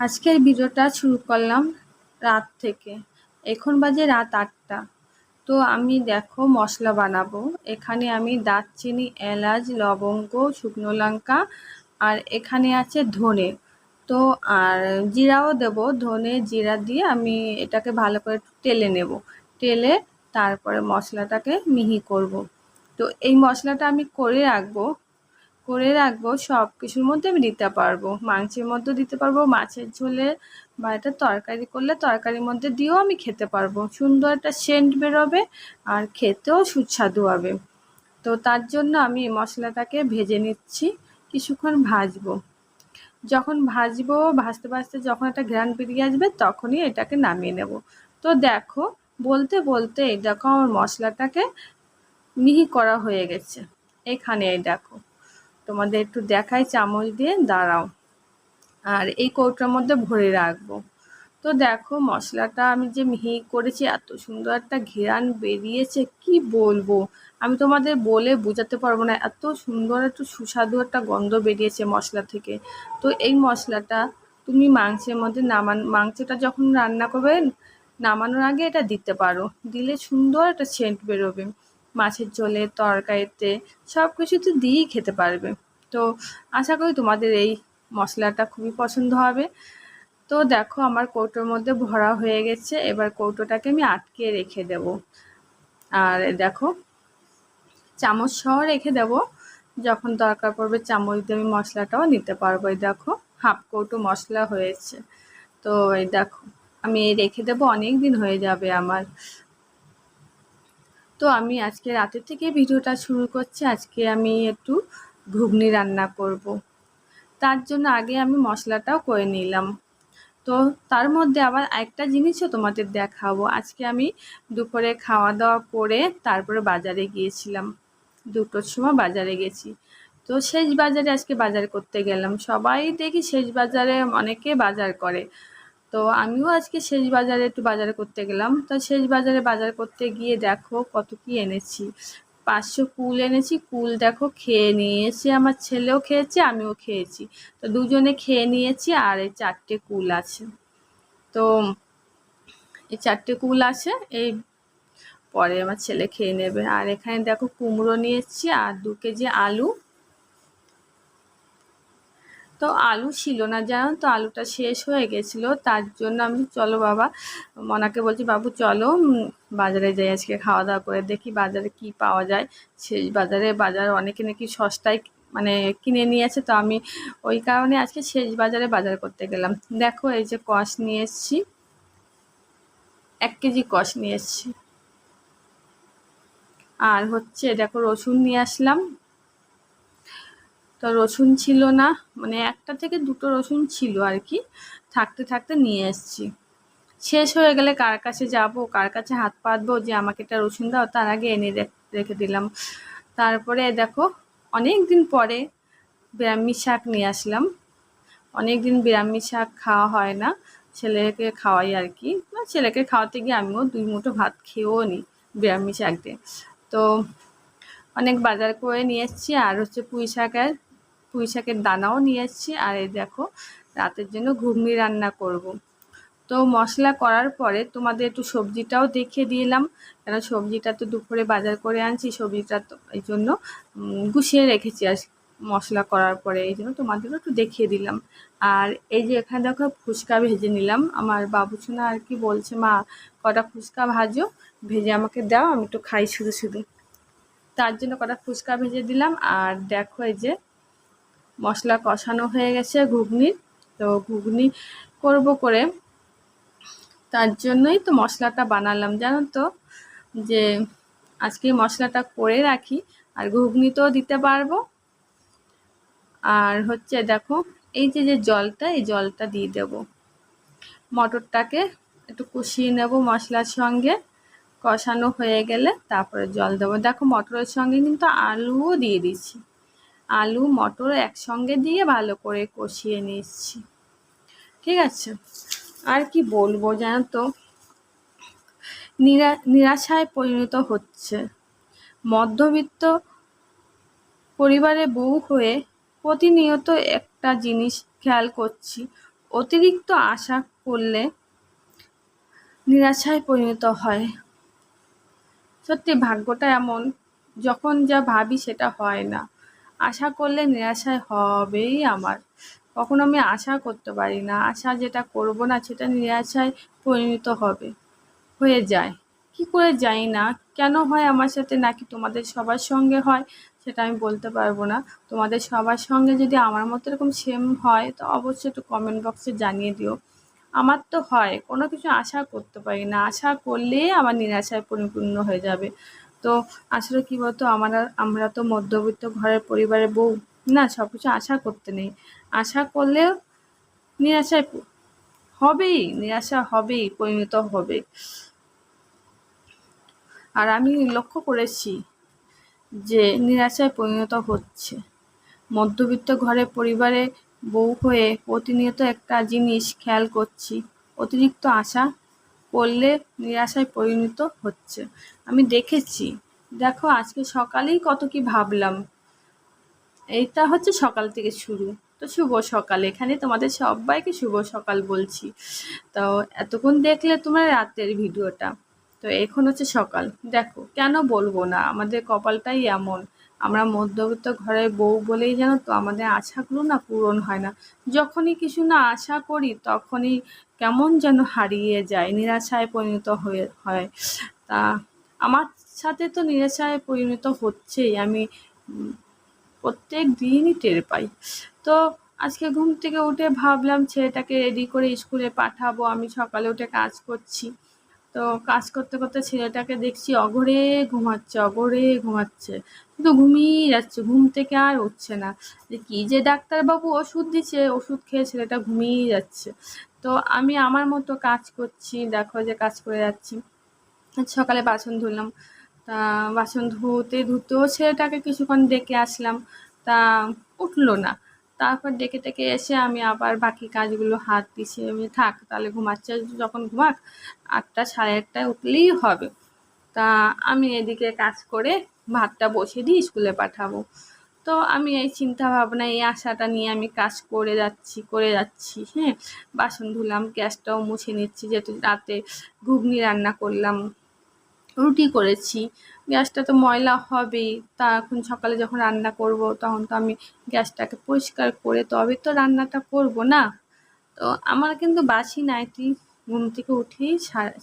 আজকের ভিডিওটা শুরু করলাম রাত থেকে। এখন বাজে রাত আটটা। তো আমি দেখো মশলা বানাবো। এখানে আমি দারচিনি, এলাচ, লবঙ্গ, শুকনো লঙ্কা আর এখানে আছে ধনে। তো আর জিরাও দেব। ধনে জিরা দিয়ে আমি এটাকে ভালো করে টেলে নেব। টেলে তারপরে মশলাটাকে মিহি করব। তো এই মশলাটা আমি করে রাখব। করে রাখব সব কিছুর মধ্যে আমি দিতে পারব। মাংসের মধ্যে দিতে পারব, মাছের ঝোলে বা একটা তরকারি করলে তরকারির মধ্যে দিয়েও আমি খেতে পারব। সুন্দর একটা সেন্ট বেরোবে আর খেতেও সুস্বাদু হবে। তো তার জন্য আমি এই মশলাটাকে ভেজে নিচ্ছি, কিছুক্ষণ ভাজবো। যখন ভাজবো, ভাজতে ভাজতে যখন একটা ঘ্রান বেরিয়ে আসবে তখনই এটাকে নামিয়ে নেব। তো দেখো, বলতে বলতে এই দেখো আমার মশলাটাকে মিহি করা হয়ে গেছে। এখানে এই দেখো। তোমাদের একটু দেখাই, চামচ দিয়ে দাঁড়াও। আর এই কৌটার মধ্যে ভরে রাখব। তো দেখো, মশলাটা আমি যে মিহি করেছি, এত সুন্দর একটা ঘেরান বেরিয়েছে, কি বলব? আমি তোমাদের বলে বোঝাতে পারব না, এত সুন্দর, একটু সুস্বাদু একটা গন্ধ বেরিয়েছে মশলা থেকে। তো এই মশলাটা তুমি মাংসের মধ্যে নামান, মাংসটা যখন রান্না করবে, নামানোর আগে এটা দিতে পারো। দিলে সুন্দর একটা সেন্ট বেরোবে। মাছের ঝোলে, তরকারিতে সব কিছুতে দিয়েই খেতে পারবে। তো আশা করি তোমাদের এই মশলাটা খুবই পছন্দ হবে। তো দেখো আমার কৌটোর মধ্যে ভরা হয়ে গেছে, এবার কৌটোটাকে আমি আটকে রেখে দেব। আর দেখো, চামচ সহ রেখে দেব। যখন দরকার পড়বে চামচ দিয়ে আমি মশলাটাও নিতে পারব। এই দেখো, হাফ কৌটো মশলা হয়েছে। তো এই দেখো, আমি রেখে দেবো, অনেক দিন হয়ে যাবে আমার। তো আমি আজকে রাতের থেকে ভিডিওটা শুরু করছি। আজকে আমি একটু ঘুগনি রান্না করব। তার জন্য আগে আমি মশলাটাও করে নিলাম। তো তার মধ্যে আবার একটা জিনিসও তোমাদের দেখাবো। আজকে আমি দুপুরে খাওয়া দাওয়া করে তারপরে বাজারে গিয়েছিলাম। দুটোর সময় বাজারে গেছি। তো শেষ বাজারে আজকে বাজার করতে গেলাম। সবাই দেখি শেষ বাজারে অনেকে বাজার করে। তো আমিও আজকে শেষ বাজারে একটু বাজার করতে গেলাম। তো শেষ বাজারে বাজার করতে গিয়ে দেখো কত কি এনেছি। পাঁচশো কুল এনেছি, কুল দেখো খেয়ে নিয়েছে, আমার ছেলেও খেয়েছে, আমিও খেয়েছি। তো দুজনে খেয়ে নিয়েছি আর এই চারটে কুল আছে। তো এই চারটে কুল আছে, এই পরে আমার ছেলে খেয়ে নেবে। আর এখানে দেখো কুমড়ো নিয়েছি আর দু কেজি আলু। তো আলু ছিল না, জানো তো? আলুটা শেষ হয়ে গেছিল, তার জন্য আমি চলো বাবা, মনাকে বলছি, বাবু চলো বাজারে যাই আজকে, খাওয়া দাওয়া করে দেখি বাজারে কি পাওয়া যায়। সেই বাজারে, বাজার অনেকে নাকি সস্তায় মানে কিনে নিয়েছে, তো আমি ওই কারণে আজকে শেষ বাজারে বাজার করতে গেলাম। দেখো, এই যে কষ নিয়ে এসছি, এক কেজি কষ নিয়ে এসছি। আর হচ্ছে, দেখো, রসুন নিয়ে আসলাম তো রসুন ছিল না মানে একটা থেকে দুটো রসুন ছিল আর কি, থাকতে থাকতে নিয়ে এসছি। শেষ হয়ে গেলে কার কাছে যাব, কার কাছে হাত পাতবো, যে আমাকে এটা রসুন দাও, তার আগে এনে রেখে দিলাম। তারপরে দেখো অনেক দিন পরে ব্রাহ্মী শাক নিয়ে আসলাম। অনেক দিন ব্রাহ্মী শাক খাওয়া হয় না, ছেলেকে খাওয়াই আর কি। ছেলেকে খাওয়াতে গিয়ে আমিও দুই মুঠো ভাত খেয়েও নিই ব্রাহ্মী শাক দিয়ে। তো অনেক বাজার করে নিয়ে এসেছি, আর হচ্ছে পুঁই শাকের পুঁই শাকের দানাও নিয়ে এসেছি, আর এই দেখো রাতের জন্য ঘুগনি রান্না করব। তো মশলা করার পরে তোমাদের একটু সবজিটাও দেখিয়ে দিলাম কেন সবজিটা তো দুপুরে বাজার করে আনছি, সবজিটা তো এই জন্য গুছিয়ে রেখেছি আর মশলা করার পরে, এই জন্য তোমাদেরও একটু দেখিয়ে দিলাম আর এই যে এখানে দেখো ফুচকা ভেজে নিলাম, আমার বাবুছুনা আর কি বলছে, মা, কটা ফুচকা ভাজো, ভেজে আমাকে দাও, আমি একটু খাই শুধু শুধু তার জন্য কটা ফুচকা ভেজে দিলাম, আর দেখো এই যে মশলা কষানো হয়ে গেছে ঘুগনির তো ঘুগনি করব করে তার জন্যই তো মশলাটা বানালাম, জানো তো? যে আজকে মশলাটা করে রাখি, আর ঘুগনিতেও দিতে পারব। আর হচ্ছে দেখো, এই যে যে জলটা, এই জলটা দিয়ে দেব। মটরটাকে একটু কষিয়ে নেব মশলার সঙ্গে। কষানো হয়ে গেলে তারপরে জল দেবো। দেখো, মটরের সঙ্গে কিন্তু আলুও দিয়ে দিচ্ছি। আলু, মটর একসঙ্গে দিয়ে ভালো করে কষিয়ে নিচ্ছি। ঠিক আছে? আর কি বলব জানো তো? নিরা, নিরাশায় পরিণত হচ্ছে। মধ্যবিত্ত পরিবারে বউ হয়ে প্রতিনিয়ত একটা জিনিস খেয়াল করছি। অতিরিক্ত আশা করলে নিরাশায় পরিণত হয়। সত্যি ভাগ্যটা এমন, যখন যা ভাবি সেটা হয় না। আশা করলে নিরাশায় হবেই আমার। কখনো আমি আশা করতে পারি না। আশা যেটা করব না, সেটা নিরাশায় পরিণত হবে। হয়ে যায়। কি করে যাই না। কেন হয় আমার সাথে নাকি তোমাদের সবার সঙ্গে হয়, সেটা আমি বলতে পারব না। তোমাদের সবার সঙ্গে যদি আমার মতো এরকম সেম হয়, তো অবশ্যই একটু কমেন্ট বক্সে জানিয়ে দিও। আমার তো হয়, কোনো কিছু আশা করতে পারি না। আশা করলে আমার নিরাশায় পরিপূর্ণ হয়ে যাবে। তো আসলে কী বলতো, আমরা আমরা তো মধ্যবিত্ত ঘরের পরিবারের বউ, না সব কিছু আশা করতে নেই। আশা করলেও নিরাশায় হবেই, নিরাশা হবেই, পরিণত হবে আর আমি লক্ষ্য করেছি যে নিরাশায় পরিণত হচ্ছে। মধ্যবিত্ত ঘরে পরিবারে বউ হয়ে প্রতিনিয়ত একটা জিনিস খেয়াল করছি, অতিরিক্ত আশা করলে নিরাশায় পরিণত হচ্ছে। আমি দেখেছি। দেখো, আজকে সকালেই কত কি ভাবলাম। এইটা হচ্ছে সকাল থেকে শুরু। তো শুভ সকাল। এখানে তোমাদের সবাইকে শুভ সকাল বলছি। তো এতক্ষণ দেখলে তোমার রাতের ভিডিওটা। তো এখন হচ্ছে সকাল। দেখো, কেন বলব না? আমাদের কপালটাই এমন। আমরা মধ্যবিত্ত ঘরের বউ বলেই জানো তো আমাদের আশাগুলো না পূরণ হয় না। যখনই কিছু না আশা করি, তখনই কেমন যেন হারিয়ে যায়, নিরাশায় পরিণত হয়ে হয়। তা আমার সাথে তো নিরাশায় পরিণত হচ্ছেই, আমি প্রত্যেক দিনই টের পাই। তো আজকে ঘুম থেকে উঠে ভাবলাম ছেলেটাকে রেডি করে স্কুলে পাঠাবো, আমি সকালে উঠে কাজ করছি। তো কাজ করতে করতে ছেলেটাকে দেখছি অঘরে ঘুমাচ্ছে অঘরে ঘুমাচ্ছে। শুধু ঘুমিয়ে যাচ্ছে, ঘুম থেকে আর উঠছে না। যে কী যে ডাক্তারবাবু ওষুধ দিচ্ছে, ওষুধ খেয়ে ছেলেটা ঘুমিয়ে যাচ্ছে। তো আমি আমার মতো কাজ করছি, দেখো যে কাজ করে যাচ্ছি। সকালে বাসন ধুলাম। তা বাসন ধুতে ধুতেও ছেলেটাকে কিছুক্ষণ ডেকে আসলাম। তা উঠল না। তারপর ডেকে টেকে এসে আমি আবার বাকি কাজগুলো হাত পিছিয়ে আমি থাক, তাহলে ঘুমাচ্ছে যখন ঘুমাক, আটটা সাড়ে আটটায় উঠলেই হবে। তা আমি এদিকে কাজ করে ভাতটা বসিয়ে দিয়ে স্কুলে পাঠাবো। তো আমি এই চিন্তা ভাবনা এই আশাটা নিয়ে আমি কাজ করে যাচ্ছি করে যাচ্ছি হ্যাঁ? বাসন ধুলাম, গ্যাসটাও মুছে নিচ্ছি, যেহেতু রাতে ঘুগনি রান্না করলাম। রুটি করেছি। গ্যাসটা তো ময়লা হবেই। তা এখন সকালে যখন রান্না করব, তখন তো আমি গ্যাসটাকে পরিষ্কার করে তবে তো রান্নাটা করব না। তো আমার কিন্তু বাসি নাইটি ঘুম থেকে উঠেই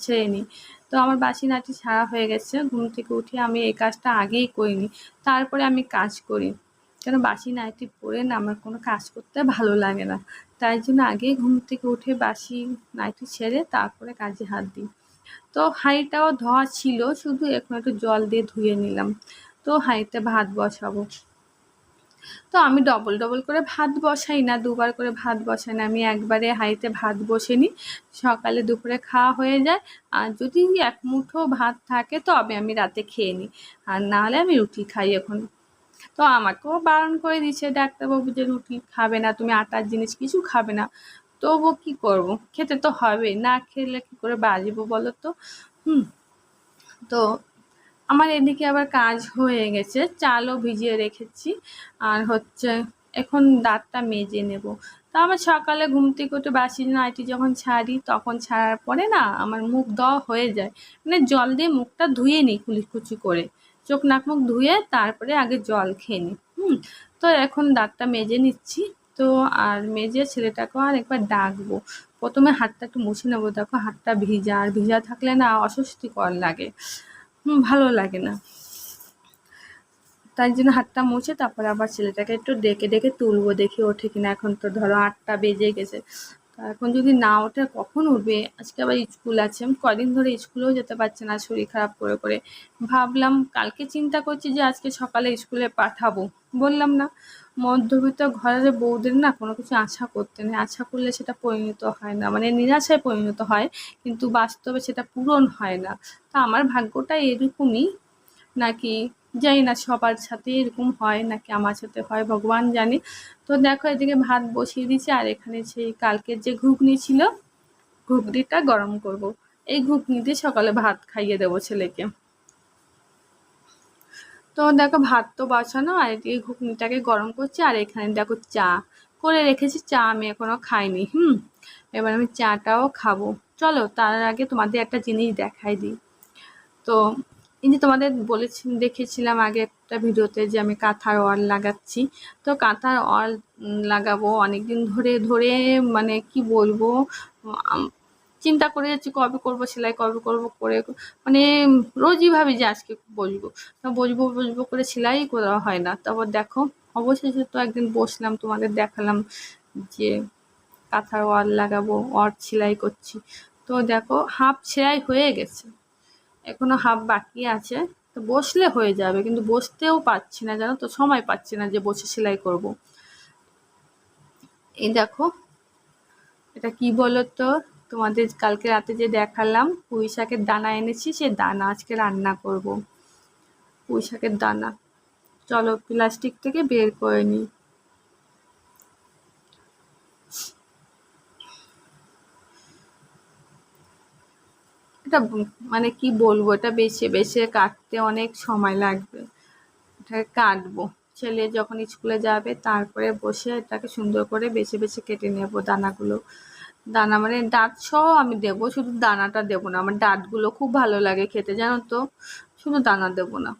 ছেড়ে নিই। তো আমার বাসি নাইটি ছাড়া হয়ে গেছে, ঘুম থেকে উঠে আমি এই কাজটা আগেই করি করিনি তারপরে আমি কাজ করি। কেন বাসি নাইটি পরে না আমার কোনো কাজ করতে ভালো লাগে না। তাই জন্য আগেই ঘুম থেকে উঠে বাসি নাইটি ছেড়ে তারপরে কাজে হাত দিই। তো হাঁড়িটাও ধোয়া ছিল, শুধু এখন একটু জল দিয়ে ধুয়ে নিলাম। তো হাঁড়িতে ভাত বসাবো। তো আমি ডবল ডবল করে ভাত বসাই না, দুবার করে ভাত বসাই না। আমি একবারে হাঁড়িতে ভাত বসে নিই, সকালে দুপুরে খাওয়া হয়ে যায়। আর যদি এক মুঠো ভাত থাকে, তবে আমি রাতে খেয়ে নিই। আর না হলে আমি রুটি খাই এখন। তো আমাকেও বারণ করে দিচ্ছে ডাক্তারবাবু যে রুটি খাবে না, তুমি আটার জিনিস কিছু খাবে না। তবু কি করব? খেতে তো হবে না খেলে কি করে বাজবো বলো তো হুম। তো আমার এদিকে আবার কাজ হয়ে গেছে। চালও ভিজিয়ে রেখেছি। আর হচ্ছে এখন দাঁতটা মেজে নেব। তা আমার সকালে ঘুম থেকে উঠে বাসি নাইটি যখন ছাড়ি, তখন ছাড়ার পরে না আমার মুখ দেওয়া হয়ে যায়। মানে জল দিয়ে মুখটা ধুয়ে নিই কুচি করে। চোখ নাক মুখ ধুয়ে তারপরে আগে জল খেয়ে নিই। হুম। তো এখন দাঁতটা মেজে নিচ্ছি। তো আর মেজে ছেলেটাকেও আর একবার ডাকবো। প্রথমে হাতটা একটু মুছে নেব, দেখো হাতটা ভিজা। আর ভিজা থাকলে না অস্বস্তিকর লাগে। ভালো লাগে না। তাই জন্য হাতটা মুছে তারপরে আবার ছেলেটাকে একটু ডেকে ডেকে তুলবো, দেখি ওঠে কিনা। এখন তো ধরো আটটা বেজে গেছে। এখন যদি না ওঠে, কখন উঠবে? আজকে আবার স্কুল আছে। কদিন ধরে স্কুলেও যেতে পারছে না, শরীর খারাপ করে করে। ভাবলাম, কালকে চিন্তা করছি যে আজকে সকালে স্কুলে পাঠাবো। বললাম না। মধ্যবিত্ত ঘরের বউদের না কোনো কিছু আশা করতে নেই। আশা করলে সেটা পরিণত হয় না। মানে নিরাশায় পরিণত হয়, কিন্তু বাস্তবে সেটা পূরণ হয় না। তা আমার ভাগ্যটা এরকমই। নাকি জানি না, সবার সাথে এরকম হয়, নাকি আমার সাথে হয়, ভগবান জানে। তো দেখো, এদিকে ভাত বসিয়ে দিয়েছি, আর এখানে সেই কালকের যে ঘুগনি ছিল, ঘুগনিটা গরম করব। এই ঘুগনি দিয়ে সকালে ভাত খাইয়ে দেবো ছেলেকে। তো দেখো ভাত তো বসানো, আর এদিকে ঘুগনিটাকে গরম করছি, আর এখানে দেখো চা। করে রেখেছি, চা আমি এখনও খাইনি, হুম? এবার আমি চাটাও খাব। চলো, তার আগে তোমাদের একটা জিনিস দেখাই দিই। তো এই যে তোমাদের বলেছি, দেখেছিলাম আগে একটা ভিডিওতে যে আমি কাঁথার অল লাগাচ্ছি। তো কাঁথার অল লাগাবো অনেক দিন ধরে ধরে মানে কি বলব চিন্তা করে যাচ্ছি, কবে করব সেলাই, কবে করব করে মানে রোজই ভাবি যে আজকে বসবো। বসবো বসবো করে সেলাই করা হয় না। তারপর দেখো, অবশেষে তো একদিন বসলাম, তোমাদের দেখালাম যে কাঁথার ওয়াল লাগাবো অর সেলাই করছি। তো দেখো, হাফ সেলাই হয়ে গেছে। এখনও হাফ বাকি আছে। তো বসলে হয়ে যাবে, কিন্তু বসতেও পাচ্ছি না, জানো তো? সময় পাচ্ছি না যে বসে সেলাই করব। এই দেখো, এটা কি বলো তো তোমাদের কালকে রাতে যে দেখালাম পুঁই শাকের দানা এনেছি, সে দানা আজকে রান্না করব। পুঁই শাকের দানা। চলো প্লাস্টিক থেকে বের করে নিই এটা মানে কি বলব, এটা বেছে বেছে কাটতে অনেক সময় লাগবে। এটাকে কাটবো। ছেলে যখন স্কুলে যাবে, তারপরে বসে এটাকে সুন্দর করে বেছে বেছে কেটে নেব দানাগুলো। দানা মানে দাঁত সহ আমি দেব, শুধু দানাটা দেবো না। আমার দাঁতগুলো খুব ভালো লাগে খেতে, জানো তো? শুধু দানা দেবো না।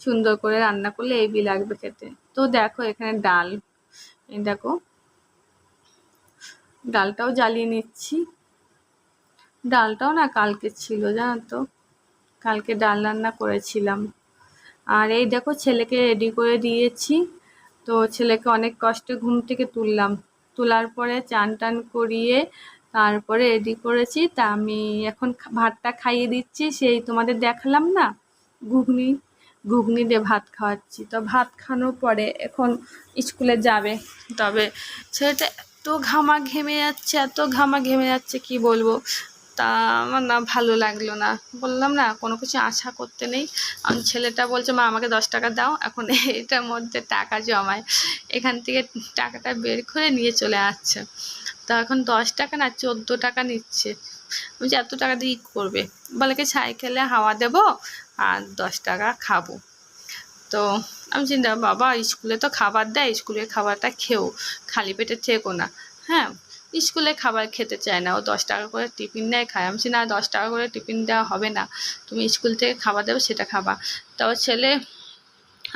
সুন্দর করে রান্না করলে এবি লাগবে খেতে। তো দেখো এখানে ডাল। দেখো, ডালটাও জ্বালিয়ে নিচ্ছি। ডালটাও না কালকে ছিল, জানো তো? কালকে ডাল রান্না করেছিলাম। আর এই দেখো ছেলেকে রেডি করে দিয়েছি। তো ছেলেকে অনেক কষ্টে ঘুম থেকে তুললাম। তোলার পরে চান টান করিয়ে তারপরে রেডি করেছি। তা আমি এখন ভাতটা খাইয়ে দিচ্ছি। সেই তোমাদের দেখালাম না? ঘুগনি। ঘুগনি দিয়ে ভাত খাওয়াচ্ছি। তো ভাত খানোর পরে এখন স্কুলে যাবে। তবে ছেলেটা এত ঘামা ঘেমে যাচ্ছে, এত ঘামা ঘেমে যাচ্ছে, কি বলব? তা আমার না ভালো লাগল না। বললাম, না, কোনো কিছু আশা করতে নেই। আমি, ছেলেটা বলছে, মা, আমাকে দশ টাকা দাও। এখন এটার মধ্যে টাকা জমায়। এখান থেকে টাকাটা বের করে নিয়ে চলে আসছে। তা এখন দশ টাকা না, চোদ্দ টাকা নিচ্ছে। বলছি, এত টাকা দিয়ে করবে? বলে কি সাইকেলে হাওয়া দেব আর দশ টাকা খাব। তো আমি চিন্তা, বাবা, স্কুলে তো খাবার দেয়, স্কুলের খাবারটা খেও। খালি পেটে থেকো না। হ্যাঁ স্কুলে খাবার খেতে চায় না। ও দশ টাকা করে টিফিন নেয়, খায়। আমি না, দশ টাকা করে টিফিন দেওয়া হবে না। তুমি স্কুল থেকে খাবার দেবে, সেটা খাবা। তাও ছেলে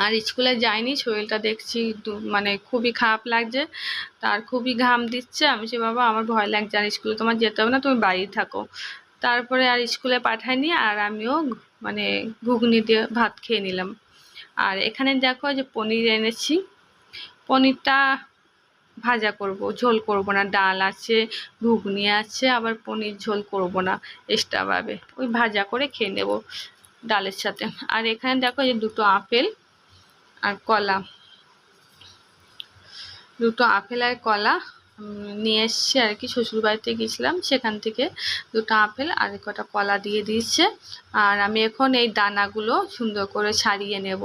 আর স্কুলে যায়নি, শরীরটা দেখছি মানে খুবই খারাপ লাগছে। তার খুবই ঘাম দিচ্ছে। আমি সে বাবা, আমার ভয় লাগছে, আর স্কুলে তোমার যেতে হবে না, তুমি বাড়ি থাকো। তারপরে আর স্কুলে পাঠাইনি আর আমিও মানে ঘুগনি দিয়ে ভাত খেয়ে নিলাম। আর এখানে দেখো যে পনির এনেছি। পনিরটা ভাজা করব, ঝোল করব না। ডাল আছে, ঘুগনি আছে, আবার পনির ঝোল করব না এক্সট্রাভাবে ওই ভাজা করে খেয়ে নেব ডালের সাথে। আর এখানে দেখো যে দুটো আপেল আর কলা। দুটো আপেল আর কলা নিয়ে এসছি আর কি শ্বশুরবাড়িতে গিয়েছিলাম। সেখান থেকে দুটো আপেল আর কটা কলা দিয়ে দিচ্ছে আর আমি এখন এই দানাগুলো সুন্দর করে ছাড়িয়ে নেব।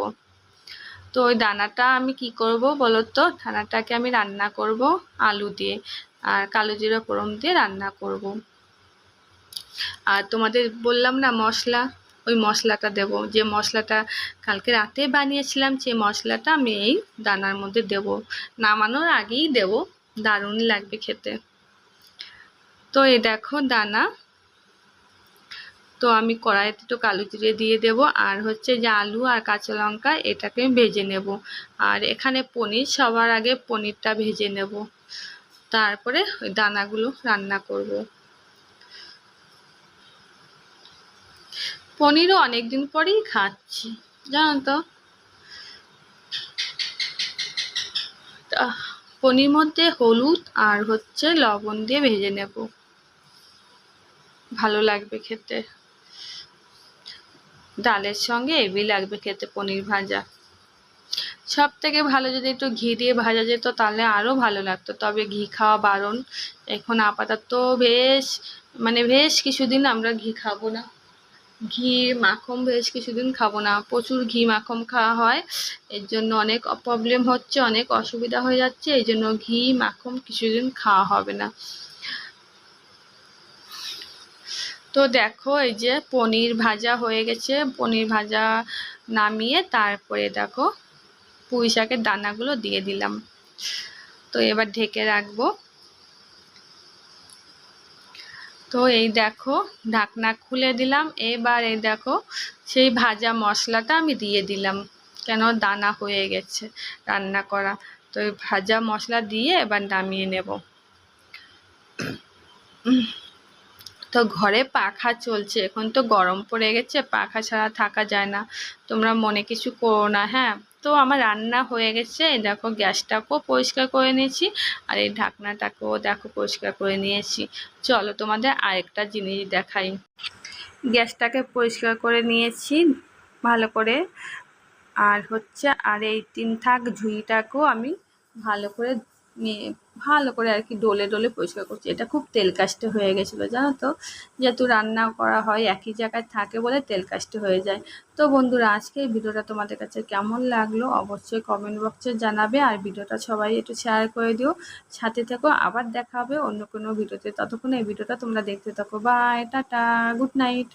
তো ওই দানাটা আমি কি করব বলো তো দানাটাকে আমি রান্না করব আলু দিয়ে আর কালো জিরা ফোড়ন দিয়ে রান্না করব। আর তোমাদের বললাম না মশলা? ওই মশলাটা দেব। যে মশলাটা কালকে রাতে বানিয়েছিলাম, সেই মশলাটা আমি এই দানার মধ্যে দেব। নামানোর আগেই দেব। দারুণ লাগবে খেতে। তো এই দেখো দানা তো আমি কড়াইতে একটু কালো জিরে দিয়ে দেব, আর হচ্ছে যে আলু আর কাঁচা লঙ্কা এটাকে ভেজে নেব। আর এখানে পনির, সবার আগে পনিরটা ভেজে নেব। তারপরে ওই দানাগুলো রান্না করব। পনিরও অনেক দিন পরেই খাচ্ছি, জানো তো পনির মধ্যে হলুদ আর হচ্ছে লবণ দিয়ে ভেজে নেব। ভালো লাগবে খেতে। ডালের সঙ্গে লাগবে খেতে পনির ভাজা। সব থেকে ভালো যদি একটু ঘি দিয়ে ভাজা যেত তাহলে আরও ভালো লাগতো। তবে ঘি খাওয়া বারণ। এখন আপাতত বেশ মানে বেশ কিছুদিন আমরা ঘি খাব না। ঘি মাখন বেশ কিছুদিন খাব না। প্রচুর ঘি মাখন খাওয়া হয়। এর জন্য অনেক প্রবলেম হচ্ছে, অনেক অসুবিধা হয়ে যাচ্ছে। এই জন্য ঘি মাখন কিছুদিন খাওয়া হবে না। তো দেখো, এই যে পনির ভাজা হয়ে গেছে। পনির ভাজা নামিয়ে তারপরে দেখো, পুঁই শাকের দানাগুলো দিয়ে দিলাম। তো এবার ঢেকে রাখব। তো এই দেখো, ঢাকনা খুলে দিলাম। এবার এই দেখো, সেই ভাজা মশলাটা আমি দিয়ে দিলাম। কেন দানা হয়ে গেছে রান্না করা। তো ভাজা মশলা দিয়ে এবার নামিয়ে নেব। তো ঘরে পাখা চলছে। এখন তো গরম পড়ে গেছে, পাখা ছাড়া থাকা যায় না। তোমরা মনে কিছু করো না হ্যাঁ? তো আমার রান্না হয়ে গেছে। দেখো, গ্যাসটাকেও পরিষ্কার করে নিয়েছি আর এই ঢাকনাটাকেও দেখো পরিষ্কার করে নিয়েছি। চলো তোমাদের আরেকটা জিনিস দেখাই। গ্যাসটাকে পরিষ্কার করে নিয়েছি ভালো করে। আর হচ্ছে আর এই তিন থাক ঝুড়িটাকেও আমি ভালো করে ভালো করে আর কি ডোলে ডোলে পরিষ্কার করছি। এটা খুব তেল কাস্টে হয়ে গেছিল, জানো তো? যেহেতু রান্না করা হয় একই জায়গায় থাকে বলে তেল কাস্টে হয়ে যায়। তো বন্ধুরা, আজকে এই ভিডিওটা তোমাদের কাছে কেমন লাগল অবশ্যই কমেন্ট বক্সে জানাবে আর ভিডিওটা সবাই একটু শেয়ার করে দিও। সাথে থেকো, আবার দেখা হবে অন্য কোনো ভিডিওতে। ততক্ষণ এই ভিডিওটা তোমরা দেখতে থাকো। By tata good night